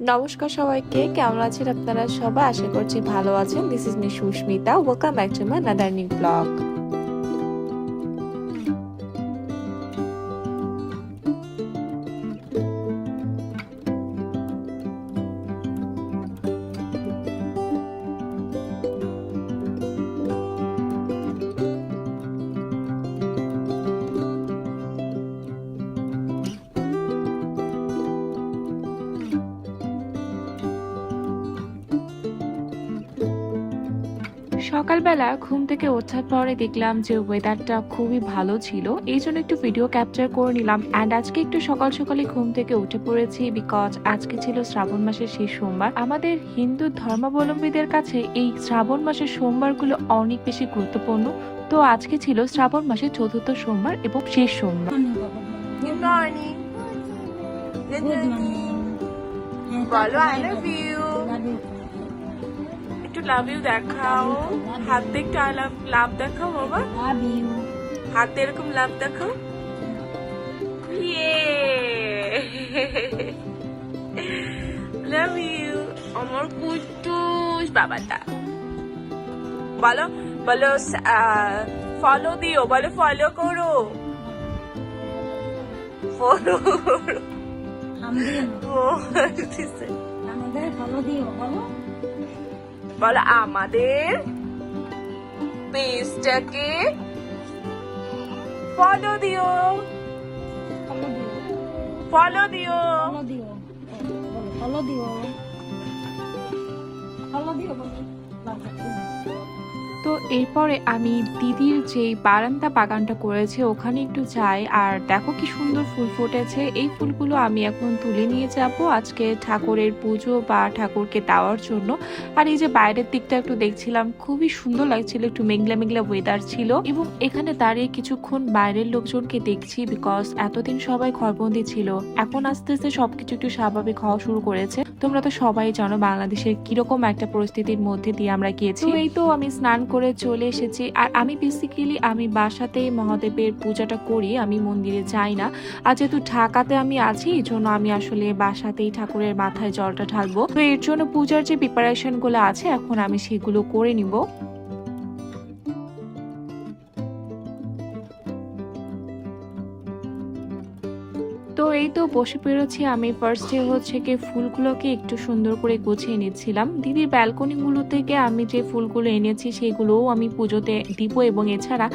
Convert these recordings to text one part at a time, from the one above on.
নমস্কার সবাইকে, কেমন আছেন আপনারা সবাই? আশা করছি ভালো আছেন। This is me Susmita. Welcome back to my another new blog সকালবেলা ঘুম থেকে ওঠার পরে দেখলাম যে ওয়েদারটা খুবই ভালো ছিল এই জন্য একটু ভিডিও ক্যাপচার করে নিলাম অ্যান্ড আজকে একটু সকাল সকালে ঘুম থেকে উঠে পড়েছি বিকজ আজকে ছিল শ্রাবণ মাসের শেষ সোমবার আমাদের হিন্দু ধর্মাবলম্বীদের কাছে এই শ্রাবণ মাসের সোমবারগুলো অনেক বেশি গুরুত্বপূর্ণ তো আজকে ছিল শ্রাবণ মাসের চতুর্থ সোমবার এবং শেষ সোমবার. বলো I love you love you দেখাও। হাত আই লাভ লাভ দেখাও বাবা. হাত এরকম লাভ দেখাও। ইয়ে লাভ ইউ আমার কুটুস বাবাটা। বলো বলো ফলো দিও বলো ফলো করো। ফলো করো। আমাদের ভালো দিও বলো। বলো আমাদের পেজটাকে ফলো দিও। ফলো দিও। ফলো দিও। ফলো দিও। ফলো দিও। তো এরপরে আমি দিদির যে বারান্দা বাগানটা করেছে, ওখানে একটু যাই। আর দেখো কি সুন্দর ফুল ফুটেছে। এই ফুলগুলো আমি এখন তুলে নিয়ে যাব আজকে ঠাকুরের পুজো বা ঠাকুরকে দেওয়ার জন্য। আর এই যে বাইরের দিকটা একটু দেখছিলাম, খুবই সুন্দর লাগছিল, একটু মেঘলা মেঘলা ওয়েদার ছিল। এবং এখানে দাঁড়িয়ে কিছুক্ষণ বাইরের লোকজনকে দেখছি বিকজ এতদিন সবাই ঘরবন্দি ছিল। এখন আস্তে আস্তে সবকিছু একটু স্বাভাবিক হওয়া শুরু করেছে। তোমরা তো সবাই জানো বাংলাদেশের কীরকম একটা পরিস্থিতির মধ্যে দিয়ে আমরা গিয়েছি। এই তো আমি স্নান করে চলে এসেছি। আর আমি বেসিক্যালি আমি বাসাতেই মহাদেবের পূজাটা করি, আমি মন্দিরে যাই না। আর যেহেতু ঢাকাতে আমি আছি এই জন্য আমি আসলে বাসাতেই ঠাকুরের মাথায় জলটা ঢালবো। তো এর জন্য পূজার যে প্রিপারেশনগুলো আছে, এখন আমি সেগুলো করে নিব। এই তো বসে পেরেছি আমি। ফার্স্টে হচ্ছে কি ফুলগুলোকে একটু সুন্দর করে গুছিয়ে নিচ্ছিলাম। দিদির ব্যালকনিগুলো থেকে আমি যে ফুলগুলো এনেছি সেগুলোও আমি পুজোতে দিব এবং এছাড়া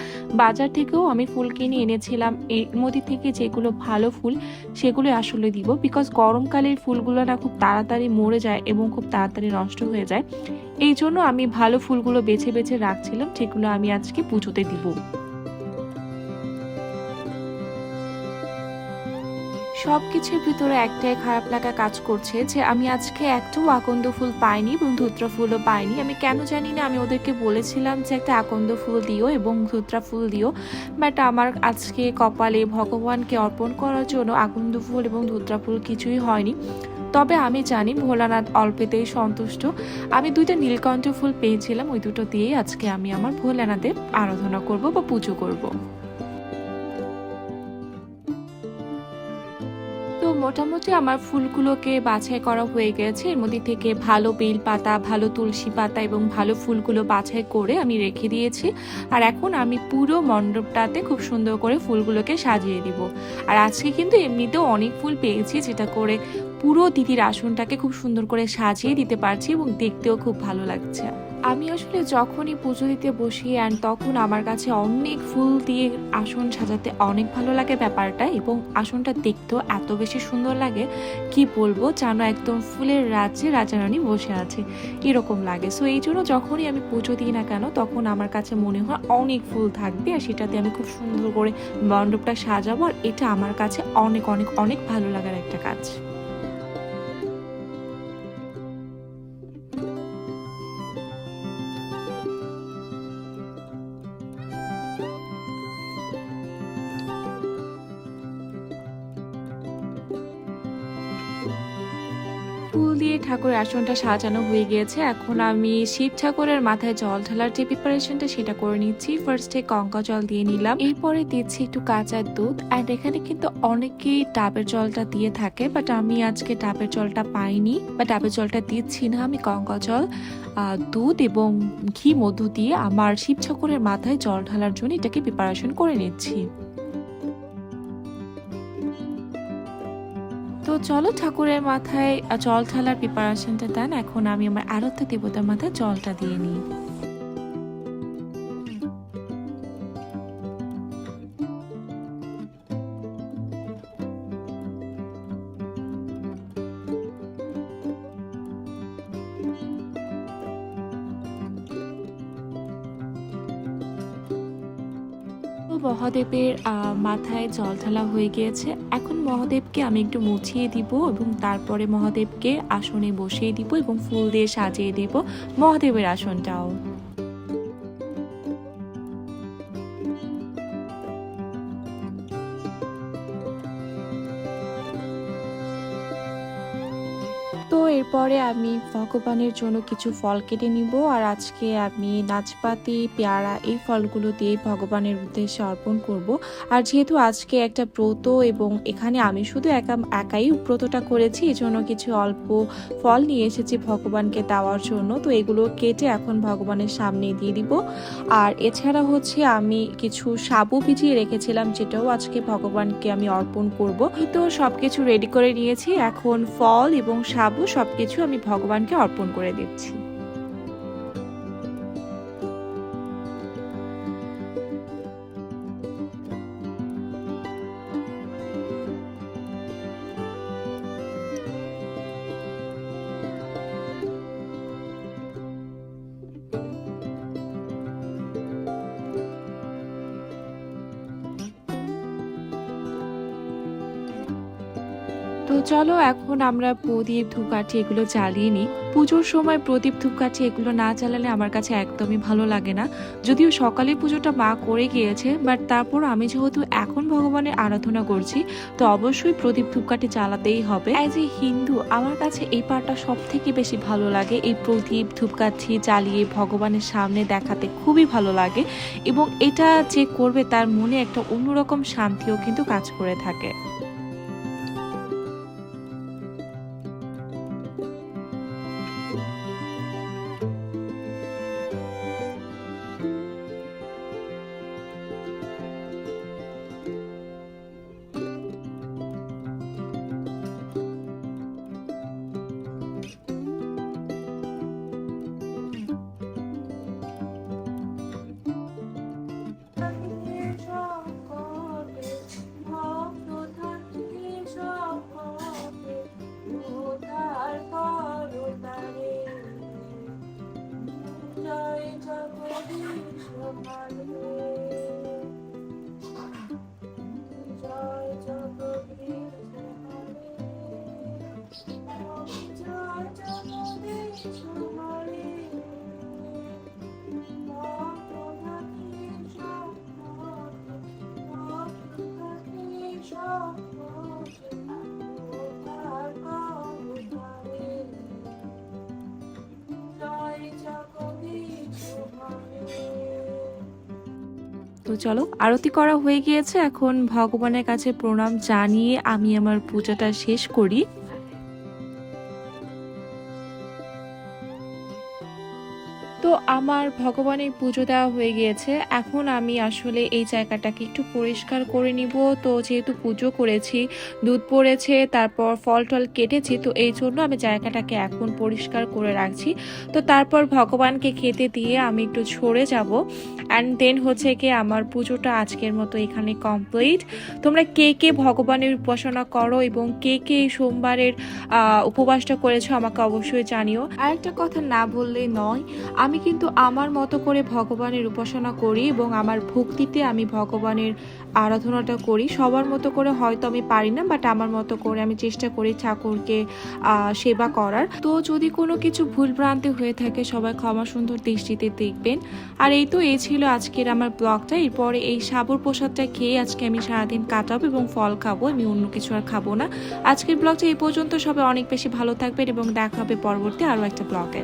বাজার থেকেও আমি ফুল কিনে এনেছিলাম। এর মধ্যে থেকে যেগুলো ভালো ফুল সেগুলো আসলে দিব বিকজ গরমকালের ফুলগুলো না খুব তাড়াতাড়ি মরে যায় এবং খুব তাড়াতাড়ি নষ্ট হয়ে যায়। এই জন্য আমি ভালো ফুলগুলো বেছে বেছে রাখছিলাম, যেগুলো আমি আজকে পুজোতে দিব। সবকিছুর ভিতরে একটাই খারাপ লাগা কাজ করছে যে আমি আজকে একটাও আকন্দ ফুল পাইনি এবং ধুত্রা ফুলও পাইনি। আমি কেন জানি না, আমি ওদেরকে বলেছিলাম যে একটা আকন্দ ফুল দিও এবং ধুত্রা ফুল দিও। বাট আমার আজকে কপালে ভগবানকে অর্পণ করার জন্য আকন্দ ফুল এবং ধুত্রা ফুল কিছুই হয়নি। তবে আমি জানি ভোলানাথ অল্পেতেই সন্তুষ্ট। আমি দুইটা নীলকণ্ঠ ফুল পেয়েছিলাম, ওই দুটো দিয়েই আজকে আমি আমার ভোলানাথের আরাধনা করব বা পুজো করব। তো মোটামুটি আমার ফুলগুলোকে বাছাই করা হয়ে গেছে। এর মধ্যে থেকে ভালো বেল পাতা, ভালো তুলসী পাতা এবং ভালো ফুলগুলো বাছাই করে আমি রেখে দিয়েছি। আর এখন আমি পুরো মণ্ডপটাতে খুব সুন্দর করে ফুলগুলোকে সাজিয়ে দিব। আর আজকে কিন্তু এমনিতেও অনেক ফুল পেয়েছি, যেটা করে পুরো দিদির আসনটাকে খুব সুন্দর করে সাজিয়ে দিতে পারছি এবং দেখতেও খুব ভালো লাগছে। আমি আসলে যখনই পুজো দিতে বসি অ্যান্ড তখন আমার কাছে অনেক ফুল দিয়ে আসন সাজাতে অনেক ভালো লাগে ব্যাপারটা, এবং আসনটা দেখতেও এত বেশি সুন্দর লাগে। কি বলব জানো একদম ফুলের রাজ্যে রাজারানী বসে আছে, এরকম লাগে। সো এই জন্য যখনই আমি পুজো দিই না কেন, তখন আমার কাছে মনে হয় অনেক ফুল থাকবে, আর সেটাতে আমি খুব সুন্দর করে মণ্ডপটা সাজাবো, আর এটা আমার কাছে অনেক অনেক অনেক ভালো লাগার একটা কাজ। ফুল দিয়ে ঠাকুরের আসনটা সাজানো হয়ে গিয়েছে। এখন আমি শিব ঠাকুরের মাথায় জল ঢালার যে প্রিপারেশনটা সেটা করে নিচ্ছি। ফার্স্টে কঙ্কা জল দিয়ে নিলাম। এরপরে দিচ্ছি একটু কাঁচা দুধ। অ্যান্ড এখানে কিন্তু অনেকেই ডাবের জলটা দিয়ে থাকে বাট আমি আজকে ডাবের জলটা পাইনি। বা ডাবের জলটা দিচ্ছি না আমি কঙ্কা জল। দুধ এবং ঘি মধু দিয়ে আমার শিব ঠাকুরের মাথায় জল ঢালার জন্য এটাকে প্রিপারেশন করে নিচ্ছি। তো চলো ঠাকুরের মাথায় জল ঢালার প্রিপারেশনটা দেন। এখন আমি আমার আরাধ্য দেবতার মাথায় জলটা দিয়ে নিই। মহাদেবের মাথায় জল ঢালা হয়ে গিয়েছে। এখন মহাদেবকে আমি একটু মুছিয়ে দিব এবং তারপরে মহাদেবকে আসনে বসিয়ে দিব এবং ফুল দিয়ে সাজিয়ে দিব মহাদেবের আসনটাও। তো এরপরে আমি ভগবানের জন্য কিছু ফল কেটে নিব আর আজকে আমি নাচপাতি, পেয়ারা এই ফলগুলো দিয়ে ভগবানের উদ্দেশ্যে অর্পণ করব। আর যেহেতু আজকে একটা ব্রত এবং এখানে আমি শুধু একা, একাই ব্রতটা করেছি এই জন্য কিছু অল্প ফল নিয়ে এসেছি ভগবানকে দেওয়ার জন্য। তো এগুলো কেটে এখন ভগবানের সামনে দিয়ে দিব। আর এছাড়া হচ্ছে আমি কিছু সাবু ভিজিয়ে রেখেছিলাম, যেটাও আজকে ভগবানকে আমি অর্পণ করব। তো সবকিছু রেডি করে নিয়েছি। এখন ফল এবং সাবু সবকিছু আমি ভগবানকে অর্পণ করে দিচ্ছি। তো চলো এখন আমরা প্রদীপ ধূপকাঠি এগুলো জ্বালিয়ে নিই। পুজোর সময় প্রদীপ ধূপকাঠি এগুলো না জ্বালালে আমার কাছে একদমই ভালো লাগে না। যদিও সকালে পুজোটা মা করে গিয়েছে বাট তারপর আমি যেহেতু এখন ভগবানের আরাধনা করছি, তো অবশ্যই প্রদীপ ধূপকাঠি জ্বালাতেই হবে। অ্যাজ এ হিন্দু, আমার কাছে এই পার্টটা সব থেকে বেশি ভালো লাগে। এই প্রদীপ ধূপকাঠি জ্বালিয়ে ভগবানের সামনে দেখাতে খুবই ভালো লাগে এবং এটা যে করবে তার মনে একটা অন্যরকম শান্তিও কিন্তু কাজ করে থাকে। তো চলো, আরতি করা হয়ে গিয়েছে। এখন ভগবানের কাছে প্রণাম জানিয়ে আমি আমার পূজাটা শেষ করি। আমার ভগবানের পুজো দেওয়া হয়ে গিয়েছে। এখন আমি আসলে এই জায়গাটাকে একটু পরিষ্কার করে নিব। তো যেহেতু পুজো করেছি, দুধ পড়েছে, তারপর ফল টল কেটেছি, তো এই জন্য আমি জায়গাটাকে এখন পরিষ্কার করে রাখছি। তো তারপর ভগবানকে খেতে দিয়ে আমি একটু ছড়ে যাব। অ্যান্ড দেন হচ্ছে কি আমার পুজোটা আজকের মতো এখানে কমপ্লিট তোমরা কে কে ভগবানের উপাসনা করো এবং কে কে সোমবারের উপবাসটা করেছ আমাকে অবশ্যই জানিও। আর একটা কথা না বললে নয়, আমি কিন্তু আমার মতো করে ভগবানের উপাসনা করি এবং আমার ভক্তিতে আমি ভগবানের আরাধনাটা করি। সবার মতো করে হয়তো আমি পারি না বাট আমার মতো করে আমি চেষ্টা করি ঠাকুরকে সেবা করার। তো যদি কোনো কিছু ভুলভ্রান্তি হয়ে থাকে, সবাই ক্ষমা সুন্দর দৃষ্টিতে দেখবেন। আর এই তো, এই ছিল আজকের আমার ব্লগটা। এরপরে এই সাবুর প্রসাদটা খেয়ে আজকে আমি সারাদিন কাটাবো এবং ফল খাব। আমি অন্য কিছু আর খাব না। আজকের ব্লগটা এই পর্যন্ত। সবাই অনেক বেশি ভালো থাকবেন এবং দেখা হবে পরবর্তী আরও একটা ব্লগে।